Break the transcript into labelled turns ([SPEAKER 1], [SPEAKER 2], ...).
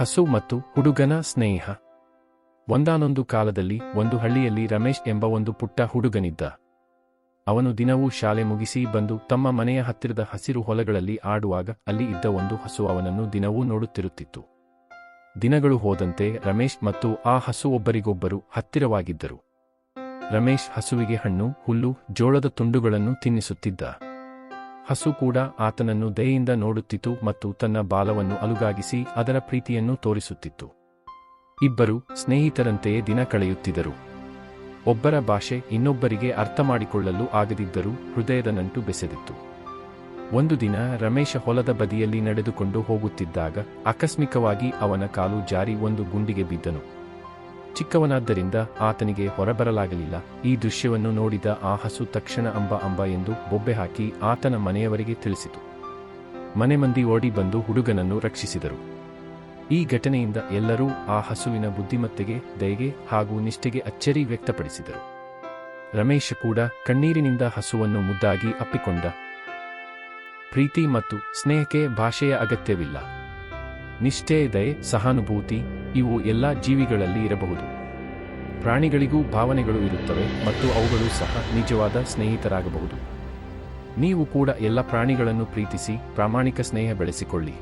[SPEAKER 1] ಹಸು ಮತ್ತು ಹುಡುಗನ ಸ್ನೇಹ. ಒಂದಾನೊಂದು ಕಾಲದಲ್ಲಿ ಒಂದು ಹಳ್ಳಿಯಲ್ಲಿ ರಮೇಶ್ ಎಂಬ ಒಂದು ಪುಟ್ಟ ಹುಡುಗನಿದ್ದ. ಅವನು ದಿನವೂ ಶಾಲೆ ಮುಗಿಸಿ ಬಂದು ತಮ್ಮ ಮನೆಯ ಹತ್ತಿರದ ಹಸಿರು ಹೊಲಗಳಲ್ಲಿ ಆಡುವಾಗ ಅಲ್ಲಿ ಇದ್ದ ಒಂದು ಹಸು ಅವನನ್ನು ದಿನವೂ ನೋಡುತ್ತಿರುತ್ತಿತ್ತು. ದಿನಗಳು ಹೋದಂತೆ ರಮೇಶ್ ಮತ್ತು ಆ ಹಸು ಒಬ್ಬರಿಗೊಬ್ಬರು ಹತ್ತಿರವಾಗಿದ್ದರು. ರಮೇಶ್ ಹಸುವಿಗೆ ಹಣ್ಣು, ಹುಲ್ಲು, ಜೋಳದ ತುಂಡುಗಳನ್ನು ತಿನ್ನಿಸುತ್ತಿದ್ದ. ಹಸು ಕೂಡ ಆತನನ್ನು ದಯೆಯಿಂದ ನೋಡುತ್ತಿತ್ತು ಮತ್ತು ತನ್ನ ಬಾಲವನ್ನು ಅಲುಗಾಗಿಸಿ ಅದರ ಪ್ರೀತಿಯನ್ನು ತೋರಿಸುತ್ತಿತ್ತು. ಇಬ್ಬರು ಸ್ನೇಹಿತರಂತೆಯೇ ದಿನ ಕಳೆಯುತ್ತಿದ್ದರು. ಒಬ್ಬರ ಭಾಷೆ ಇನ್ನೊಬ್ಬರಿಗೆ ಅರ್ಥ ಮಾಡಿಕೊಳ್ಳಲು ಆಗದಿದ್ದರೂ ಹೃದಯದ ನಂಟು ಬೆಸೆದಿತ್ತು. ಒಂದು ದಿನ ರಮೇಶ ಹೊಲದ ಬದಿಯಲ್ಲಿ ನಡೆದುಕೊಂಡು ಹೋಗುತ್ತಿದ್ದಾಗ ಆಕಸ್ಮಿಕವಾಗಿ ಅವನ ಕಾಲು ಜಾರಿ ಒಂದು ಗುಂಡಿಗೆ ಬಿದ್ದನು. ಚಿಕ್ಕವನಾದ್ದರಿಂದ ಆತನಿಗೆ ಹೊರಬರಲಾಗಲಿಲ್ಲ. ಈ ದೃಶ್ಯವನ್ನು ನೋಡಿದ ಆ ಹಸು ತಕ್ಷಣ ಅಂಬ ಅಂಬ ಎಂದು ಬೊಬ್ಬೆ ಹಾಕಿ ಆತನ ಮನೆಯವರಿಗೆ ತಿಳಿಸಿತು. ಮನೆ ಮಂದಿ ಓಡಿ ಬಂದು ಹುಡುಗನನ್ನು ರಕ್ಷಿಸಿದರು. ಈ ಘಟನೆಯಿಂದ ಎಲ್ಲರೂ ಆ ಹಸುವಿನ ಬುದ್ಧಿಮತ್ತೆಗೆ, ದಯೆಗೆ ಹಾಗೂ ನಿಷ್ಠೆಗೆ ಅಚ್ಚರಿ ವ್ಯಕ್ತಪಡಿಸಿದರು. ರಮೇಶ ಕೂಡ ಕಣ್ಣೀರಿನಿಂದ ಹಸುವನ್ನು ಮುದ್ದಾಗಿ ಅಪ್ಪಿಕೊಂಡ. ಪ್ರೀತಿ ಮತ್ತು ಸ್ನೇಹಕ್ಕೆ ಭಾಷೆಯ ಅಗತ್ಯವಿಲ್ಲ. ನಿಷ್ಠೆ, ದಯೆ, ಸಹಾನುಭೂತಿ ಇವು ಎಲ್ಲ ಜೀವಿಗಳಲ್ಲಿ ಇರಬಹುದು. ಪ್ರಾಣಿಗಳಿಗೂ ಭಾವನೆಗಳು ಇರುತ್ತವೆ ಮತ್ತು ಅವುಗಳು ಸಹ ನಿಜವಾದ ಸ್ನೇಹಿತರಾಗಬಹುದು. ನೀವು ಕೂಡ ಎಲ್ಲ ಪ್ರಾಣಿಗಳನ್ನು ಪ್ರೀತಿಸಿ ಪ್ರಾಮಾಣಿಕ ಸ್ನೇಹ ಬೆಳೆಸಿಕೊಳ್ಳಿ.